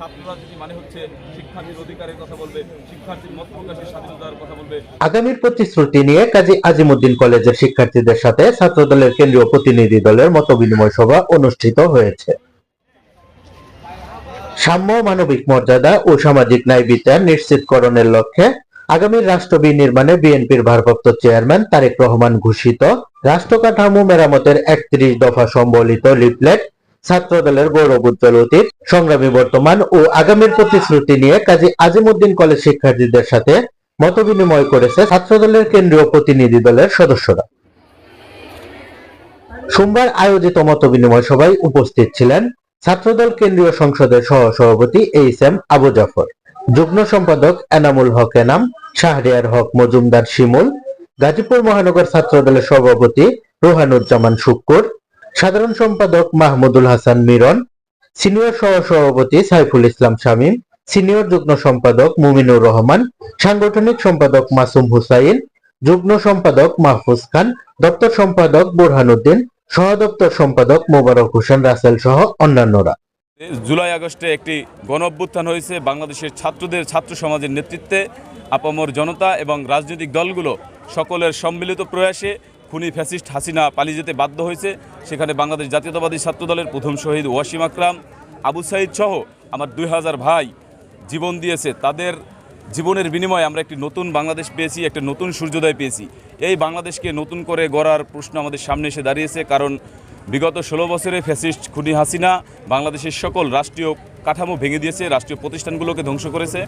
ছাত্র মানে মত আগামীর প্রতিশ্রুতি নিয়ে কাজী আজিমুদ্দিন কলেজের শিক্ষার্থীদের সাথে ছাত্রদলের কেন্দ্রীয় প্রতিনিধি দলের মতবিনিময় সভা অনুষ্ঠিত হয়েছে। সাম্য, মানবিক মর্যাদা ও সামাজিক ন্যায় বিচার নিশ্চিতকরণের লক্ষ্যে আগামীর রাষ্ট্র বিনির্মাণে বিএনপির ভারপ্রাপ্ত চেয়ারম্যান তারেক রহমান ঘোষিত রাষ্ট্র কাঠামো মেরামতের একত্রিশ দফা সম্বলিত লিফলেট ছাত্রদলের গৌরব উজ্জ্বল অতীত, সংগ্রামী বর্তমান ও আগামীর প্রতিশ্রুতি নিয়ে কাজী আজিমুদ্দিন কলেজ শিক্ষার্থীদের সাথে মতবিনিময় করেছে ছাত্রদলের কেন্দ্রীয় প্রতিনিধি দলের সদস্যরা। সোমবার আয়োজিত মতবিনিময় সভায় উপস্থিত ছিলেন ছাত্রদল কেন্দ্রীয় সংসদের সহ সভাপতি এইচ এম আবু জাফর, যুগ্ম সম্পাদক এনামুল হক এনাম, শাহরিয়ার হক মজুমদার শিমুল, গাজীপুর মহানগর ছাত্রদলের সভাপতি রোহানুজ্জামান শুক্কুর সাধারণ সম্পাদক মাহমুদুল হাসান মিরন, সিনিয়র সহ সভাপতি সাইফুল ইসলাম শামীম, সিনিয়র যুগ্ম সম্পাদক মুমিনুর রহমান, সাংগঠনিক সম্পাদক মাসুম হুসাইন, যুগ্ম সম্পাদক মাহফুজ খান, দপ্তর সম্পাদক বুরহানুদ্দিন, সহ দপ্তর সম্পাদক মোবারক হোসেন রাসেল সহ অন্যান্যরা। জুলাই আগস্টে একটি গণ অভ্যুত্থান হয়েছে বাংলাদেশের ছাত্রদের, ছাত্র সমাজের নেতৃত্বে। আপামর জনতা এবং রাজনৈতিক দলগুলো সকলের সম্মিলিত প্রয়াসে খুনি ফ্যাসিস্ট হাসিনা পালিয়ে যেতে বাধ্য হয়েছে। সেখানে বাংলাদেশ জাতীয়তাবাদী ছাত্র দলের প্রথম শহীদ ওয়াসিম আকরাম, আবু সাইদ সহ আমার দুই হাজার ভাই জীবন দিয়েছে। তাদের জীবনের বিনিময়ে আমরা একটি নতুন বাংলাদেশ পেয়েছি, একটা নতুন সূর্যোদয় পেয়েছি। এই বাংলাদেশকে নতুন করে গড়ার প্রশ্ন আমাদের সামনে এসে দাঁড়িয়েছে, কারণ বিগত ষোলো বছরে ফ্যাসিস্ট খুনি হাসিনা বাংলাদেশের সকল রাষ্ট্রীয় কাঠামো ভেঙে দিয়েছে, রাষ্ট্রীয় প্রতিষ্ঠানগুলোকে ধ্বংস করেছে।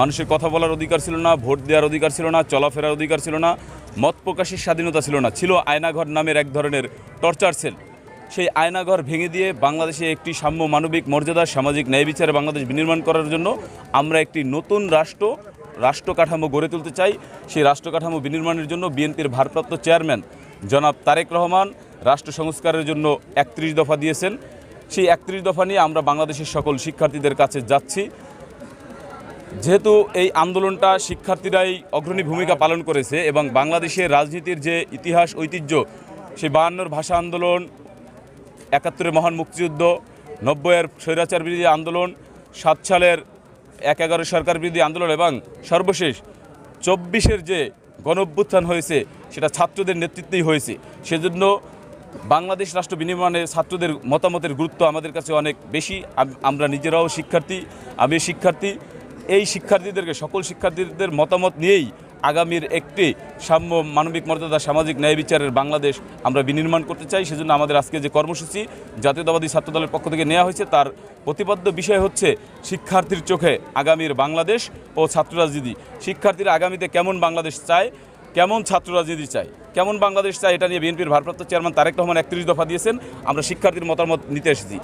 মানুষের কথা বলার অধিকার ছিল না, ভোট দেওয়ার অধিকার ছিল না, চলাফেরার অধিকার ছিল না, মত প্রকাশের স্বাধীনতা ছিল না। ছিল আয়নাঘর নামের এক ধরনের টর্চার সেল সেই আয়নাঘর ভেঙে দিয়ে বাংলাদেশে একটি সাম্য মানবিক মর্যাদা, সামাজিক ন্যায় বিচারে বাংলাদেশ বিনির্মাণ করার জন্য আমরা একটি নতুন রাষ্ট্র রাষ্ট্র কাঠামো গড়ে তুলতে চাই। সেই রাষ্ট্র কাঠামো বিনির্মাণের জন্য বিএনপির ভারপ্রাপ্ত চেয়ারম্যান জনাব তারেক রহমান রাষ্ট্র সংস্কারের জন্য একত্রিশ দফা দিয়েছেন। সেই একত্রিশ দফা নিয়ে আমরা বাংলাদেশের সকল শিক্ষার্থীদের কাছে যাচ্ছি। যেহেতু এই আন্দোলনটা শিক্ষার্থীরাই অগ্রণী ভূমিকা পালন করেছে এবং বাংলাদেশের রাজনীতির যে ইতিহাস, ঐতিহ্য, সেই বায়ান্নর ভাষা আন্দোলন একাত্তরের মহান মুক্তিযুদ্ধ, নব্বইয়ের স্বৈরাচার বিরোধী আন্দোলন, সাত সালের এক এগারো সরকার বিরোধী আন্দোলন এবং সর্বশেষ চব্বিশের যে গণঅভ্যুত্থান হয়েছে, সেটা ছাত্রদের নেতৃত্বেই হয়েছে। সেজন্য বাংলাদেশ রাষ্ট্র বিনির্মাণে ছাত্রদের মতামতের গুরুত্ব আমাদের কাছে অনেক বেশি। আমরা নিজেরাও শিক্ষার্থী আমি শিক্ষার্থী। এই শিক্ষার্থীদেরকে, সকল শিক্ষার্থীদের মতামত নিয়েই আগামীর একটি সাম্য মানবিক মর্যাদা সামাজিক ন্যায় বিচারের বাংলাদেশ আমরা বিনির্মাণ করতে চাই, সেজন্য আমাদের আজকে যে কর্মসূচি জাতীয়তাবাদী ছাত্র দলের পক্ষ থেকে নেওয়া হয়েছে, তার প্রতিপাদ্য বিষয় হচ্ছে শিক্ষার্থীর চোখে আগামীর বাংলাদেশ ও ছাত্র রাজনীতি শিক্ষার্থীরা আগামীতে কেমন বাংলাদেশ চায়, কেমন ছাত্র রাজনীতি চায়, কেমন বাংলাদেশ চায় এটা নিয়ে বিএনপির ভারপ্রাপ্ত চেয়ারম্যান তারেক রহমান একত্রিশ দফা দিয়েছেন, আমরা শিক্ষার্থীর মতামত নিতে এসেছি।